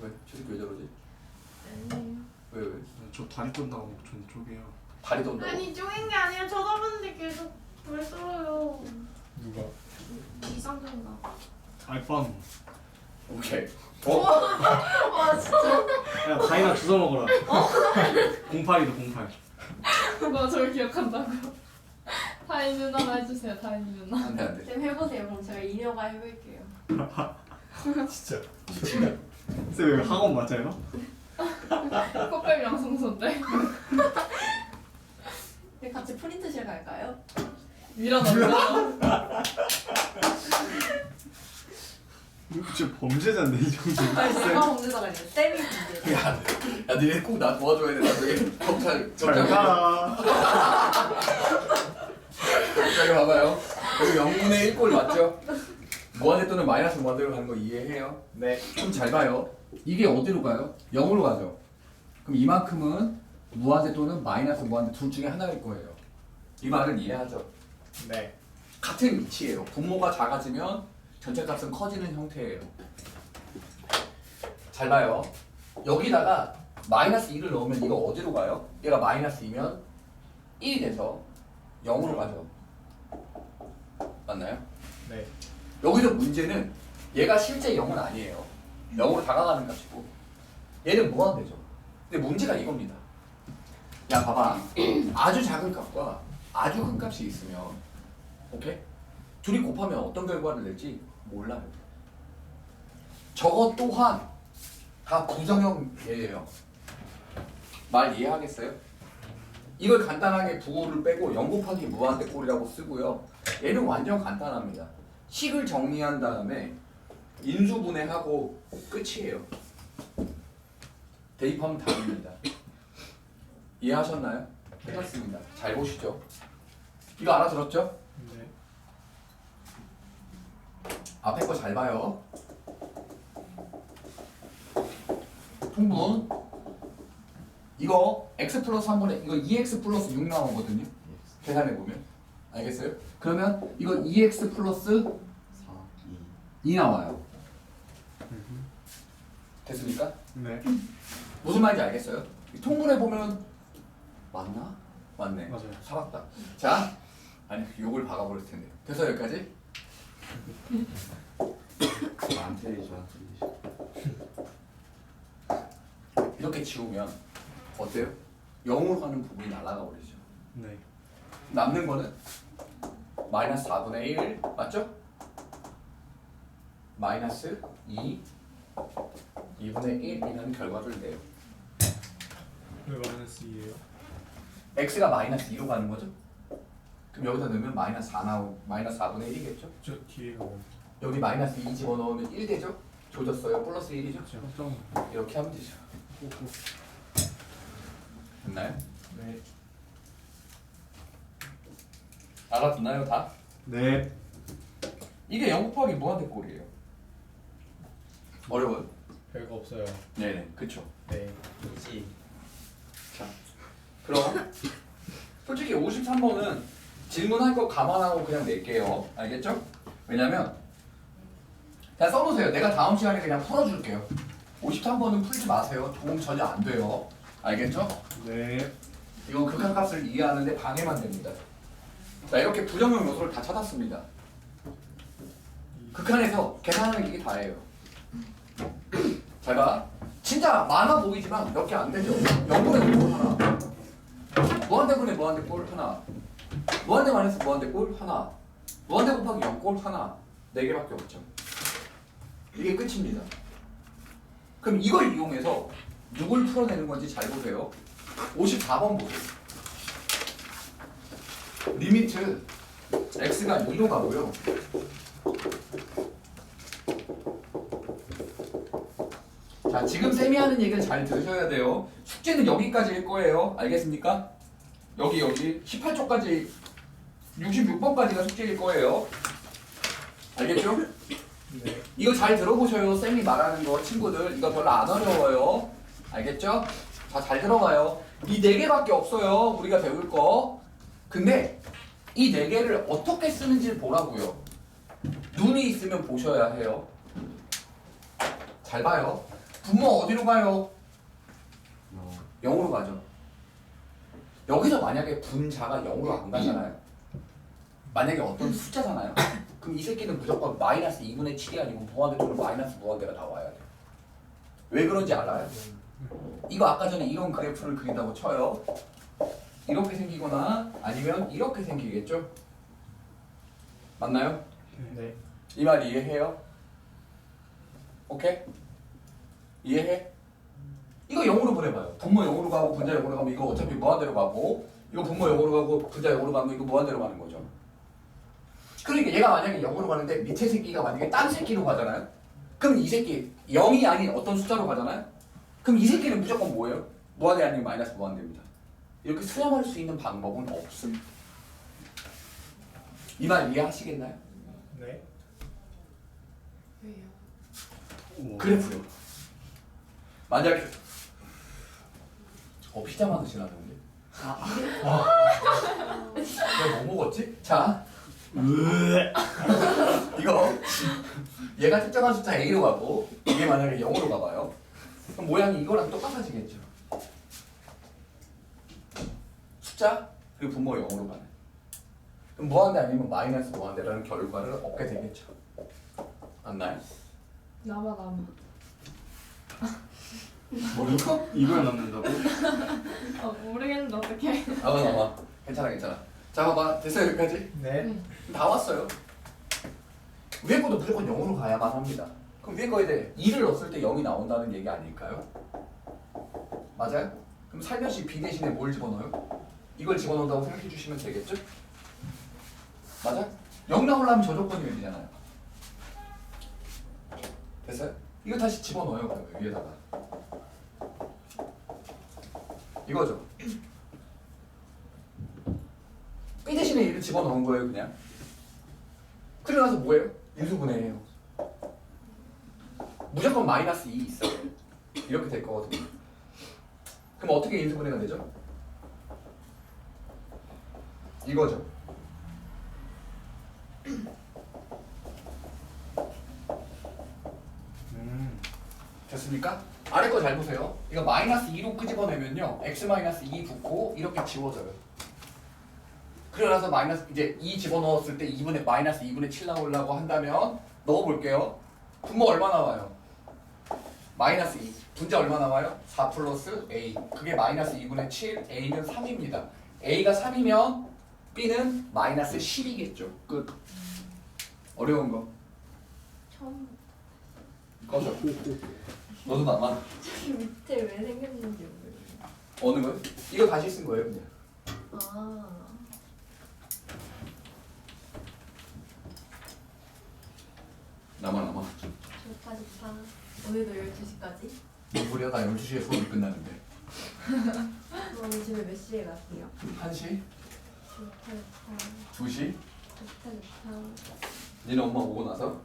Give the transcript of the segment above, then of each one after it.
왜? 저새끼 왜 저러지? 아니에요. 왜 왜? 저 다리 떤다고 전 쪼개요. 다리 돈다고? 아니 쪼인 게 아니라 쳐다봤는데 계속 왜 썰어요? 누가? 이상준가. 알빵. 오케이 어? 와 진짜. 야 다이나 주워 먹어라. 08이다 08. 그거 저를 기억한다고. 다인 누나가 해주세요. 다인 누나. 안돼 안돼 쌤 해보세요. 그럼 제가 이녀가 해볼게요. 진짜. 쌤 여기 학원 맞아요? 꽃뱀 양성소인데. 근데 같이 프린트실 갈까요? 밀어넣어. 밀어넣어. 진짜 범죄자인데 이 정도. 아니 제가 범죄자가 아니라 쌤이 범죄자. 야, 야 니네 꼭 나 도와줘야 돼 나중에 경찰 잘 경찰 가라. 자 이거 봐봐요 여기 0분의 1꼴 맞죠? 무한대 또는 마이너스 무한대로 가는 거 이해해요? 네. 좀 잘 봐요 이게 어디로 가요? 0으로 가죠 그럼 이만큼은 무한대 또는 마이너스 무한대 둘 중에 하나일 거예요 이 말은 이해하죠? 네. 같은 위치예요 분모가 작아지면 전체 값은 커지는 형태예요 잘 봐요 여기다가 마이너스 2를 넣으면 이거 어디로 가요? 얘가 마이너스 2면 1이 돼서 0으로 가죠 맞나요? 네. 여기서 문제는 얘가 실제 0은 아니에요. 0으로 다가가는 값이고 얘는 무한대죠? 근데 문제가 이겁니다. 야 봐봐. 아주 작은 값과 아주 큰 값이 있으면 오케이? 둘이 곱하면 어떤 결과를 낼지 몰라요. 저것 또한 다 부정형 예예요. 말 이해하겠어요? 이걸 간단하게 부호를 빼고 0 곱하기 무한대 꼴이라고 쓰고요. 얘는 완전 간단합니다 식을 정리한 다음에 인수분해하고 끝이에요. 대입하면 답입니다. 이해하셨나요? 끝났습니다. 잘 보시죠. 이거 알아들었죠? 네. 앞에 거 잘 봐요. 통분 이거 x 플러스 한 번에 이거 2x 플러스 6 나오거든요. 계산해 보면 알겠어요? 그러면 이거 2x 플러스 2 나와요. 됐습니까? 네. 무슨 말인지 알겠어요? 이 통분해 보면 맞나? 맞네. 맞아요. 살았다. 자, 아니 욕을 박아버릴 텐데. 돼서 여기까지. 안 틀리죠, 안 틀리죠. 이렇게 지우면 어때요? 0으로 가는 부분이 날아가 버리죠. 네. 남는 거는 마이너스 4분의 1 맞죠? 마이너스 2 2분의 1이라는 결과를 내요. 왜 마이너스 2예요? x가 마이너스 2로 가는 거죠? 그럼 여기다 넣으면 마이너스 4 나오 마이너스 4분의 1이겠죠? 저 뒤에가 뭐? 여기 마이너스 2 집어넣으면 1 되죠? 조졌어요. 플러스 1이죠? 진짜 확정. 이렇게 하면 되죠. 꼬꼬. 됐나요? 네. 알아듣나요 다? 네. 이게 0 곱하기 무한대 꼴이에요. 어려워요? 별거 없어요. 네네 그쵸. 네. 이지. 자 그럼 솔직히 53번은 질문할 거 감안하고 그냥 낼게요. 알겠죠? 왜냐면 그냥 써놓으세요. 내가 다음 시간에 그냥 풀어줄게요. 53번은 풀지 마세요. 도움 전혀 안 돼요. 알겠죠? 네. 이건 극한값을 이해하는데 방해만 됩니다. 자 이렇게 부정형 요소를 다 찾았습니다. 극한에서 계산하는 게 다예요. 잘 봐. 진짜 많아 보이지만 몇 개 안 되죠. 0분의 꼴 하나. 무한대분의 무한대 꼴 하나. 무한대 마이너스 무한대 꼴 하나. 무한대 곱하기 0꼴 하나. 네 개밖에 없죠. 이게 끝입니다. 그럼 이걸 이용해서 누굴 풀어내는 건지 잘 보세요. 54번 보세요. 리미트 x가 2로 가고요. 자, 지금 쌤이 하는 얘기를 잘 들으셔야 돼요. 숙제는 여기까지일 거예요. 알겠습니까? 여기 여기 18초까지 66번까지가 숙제일 거예요. 알겠죠? 네. 이거 잘 들어보셔요. 쌤이 말하는 거 친구들 이거 별로 안 어려워요. 알겠죠? 자, 잘 들어가요. 이 네 개밖에 없어요. 우리가 배울 거. 근데 이 네 개를 어떻게 쓰는지 보라고요. 눈이 있으면 보셔야 해요. 잘 봐요. 분모 어디로 가요? 어. 0으로 가죠. 여기서 만약에 분자가 0으로 안 가잖아요. 만약에 어떤 숫자잖아요. 그럼 이 새끼는 무조건 마이너스 2분의 7이 아니고 무한대쪽으로 마이너스 무한대가 나와야 돼. 왜 그런지 알아요? 이거 아까 전에 이런 그래프를 그린다고 쳐요. 이렇게 생기거나 아니면 이렇게 생기겠죠? 맞나요? 네. 이 말 이해해요? 오케이? 이해해? 이거 0으로 보내봐요. 분모 0으로 가고 분자 0으로 가면 이거 어차피 무한대로 가고 이거 분모 0으로 가고 분자 0으로 가면 이거 무한대로 가는 거죠. 그러니까 얘가 만약에 0으로 가는데 밑에 새끼가 만약에 딴 새끼로 가잖아요. 그럼 이 새끼 0이 아닌 어떤 숫자로 가잖아요. 그럼 이 새끼는 무조건 뭐예요? 무한대 아니면 마이너스 무한대입니다. 이렇게 수렴할 수 있는 방법은 없음. 이 말 이해하시겠나요? 네. 왜요? 그래프요. 만약에 어 피자만 드시나는데? 내가 뭐 먹었지? 자 이거 얘가 특정한 숫자 A로 가고 이게 만약에 0으로 가봐요. 그럼 모양이 이거랑 똑같아지겠죠. 숫자 그리고 분모 0으로 가네. 그럼 무한대 아니면 마이너스 무한대라는 결과를 얻게 되겠죠. 맞나요? 남아 남아. 모르고? 이걸 넣는다고? 아 모르겠는데 어떻게? 나와 나와 괜찮아 괜찮아 자 봐봐 됐어요 여기까지 네. 다 왔어요 위에 것도 무조건 0으로 가야만 합니다 그럼 위에 거에 대해 2를 넣었을 때 0이 나온다는 얘기 아닐까요? 맞아요? 그럼 살며시 b 대신에 뭘 집어넣어요? 이걸 집어넣는다고 생각해 주시면 되겠죠? 맞아요? 0 나오려면 저 조건이면 되잖아요 됐어요? 이거 다시 집어넣어요 그러면 위에다가 이거죠 B 대신에 1을 집어넣은 거예요 그냥 그리고 나서 뭐예요? 인수분해해요 무조건 마이너스 2 있어요 이렇게 될 거거든요 그럼 어떻게 인수분해가 되죠? 이거죠 음. 됐습니까? 아래 거 잘 보세요 이거 마이너스 2로 끄집어내면요 x 마이너스 2 붙고 이렇게 지워져요 나서 마이너스 이제 2 집어넣었을 때 2분의 마이너스 2분의 7 나오려고 한다면 넣어볼게요 분모 얼마 나와요? 마이너스 2 분자 얼마 나와요? 4 플러스 a 그게 마이너스 2분의 7 a는 3입니다 a가 3이면 b는 마이너스 10이겠죠 끝 어려운 거 처음 꺼져 너도 나만 저기 밑에 왜 생겼는지 모르겠어. 어느 거? 이거 다시 쓴 거예요 그냥 아. 나만 나만 좋다 좋다. 오늘도 12시까지? 뭔 소리야 나 12시에 수업이 끝나는데 그럼 집에 몇 시에 가세요? 1시? 좋다 좋다. 2시? 좋다 좋다. 니네 엄마 오고 나서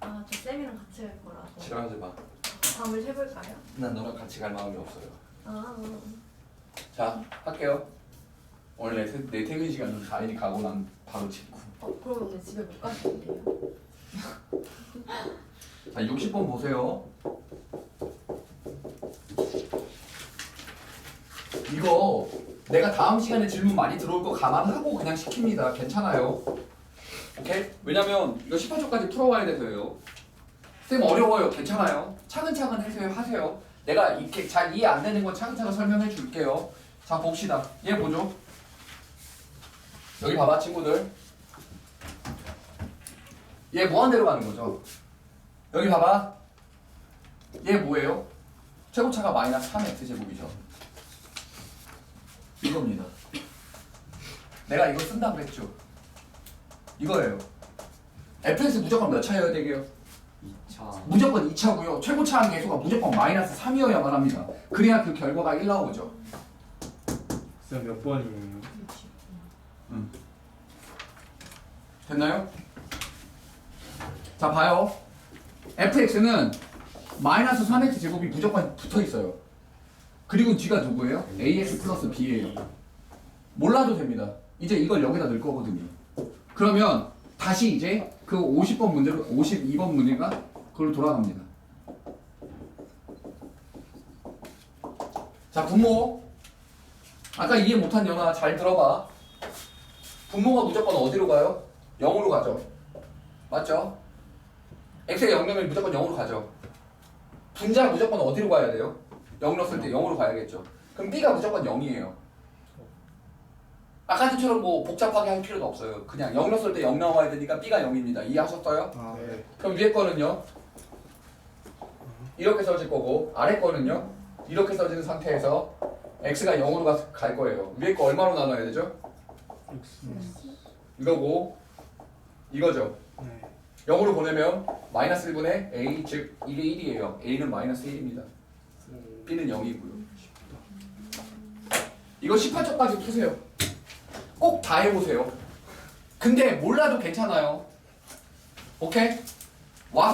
아, 저 쌤이랑 같이 갈 거라서. 지랄하지 마. 밤을 새볼까요? 난 너랑 같이 갈 마음이 없어요. 아, 자, 할게요. 내, 퇴- 내 퇴근 시간은 가인이 가고 난 바로 직후. 어, 그럼 오늘 집에 못 가시는데요? 자, 60번 보세요. 이거 내가 다음 시간에 질문 많이 들어올 거 감안하고 그냥 시킵니다. 괜찮아요. 오케이? 왜냐면 이거 18초까지 풀어와야 돼서요. 쌤 어려워요. 괜찮아요. 차근차근 해서 하세요. 내가 이렇게 잘 이해 안 되는 건 차근차근 설명해 줄게요. 자, 봅시다. 얘 보죠. 여기 봐봐, 친구들. 얘 무한대로 가는 거죠. 여기 봐봐. 얘 뭐예요? 최고차가 마이너스 3x 제곱이죠. 이겁니다. 내가 이거 쓴다 그랬죠. 이거예요. fx 무조건 몇 차여야 되게요? 2차. 무조건 2차고요. 최고차 한 개수가 무조건 마이너스 3이어야만 합니다. 그래야 그 결과가 1 나오죠. 쌤 몇 번이에요? 됐나요? 자 봐요. fx는 마이너스 3x 제곱이 무조건 붙어 있어요. 그리고 g가 누구예요? ax 플러스 b예요. 몰라도 됩니다. 이제 이걸 여기다 넣을 거거든요. 그러면 다시 이제 그 50번 문제로 52번 문제가 그걸로 돌아갑니다. 자 분모 아까 이해 못한 연아 잘 들어봐 분모가 무조건 어디로 가요? 0으로 가죠 맞죠? x의 0 넣으면 무조건 0으로 가죠 분자 무조건 어디로 가야 돼요? 0 넣었을 때 0으로 가야겠죠 그럼 b가 무조건 0이에요 아까처럼 뭐 복잡하게 할 필요도 없어요 그냥 0 넣었을 때 0 나와야 되니까 b가 0입니다 이해하셨어요? 아, 네. 그럼 위에 거는요? 이렇게 써질 거고 아래 거는요? 이렇게 써지는 상태에서 x가 0으로 가, 갈 거예요. 위에 거 얼마로 나눠야 되죠? 이거고 이거죠. 네. 0으로 보내면 마이너스 1분의 a 즉 이게 1이에요. a는 마이너스 1입니다. B는 0이고요. 이거 18초까지 푸세요. 꼭 다 해보세요. 근데 몰라도 괜찮아요. 오케이? 와서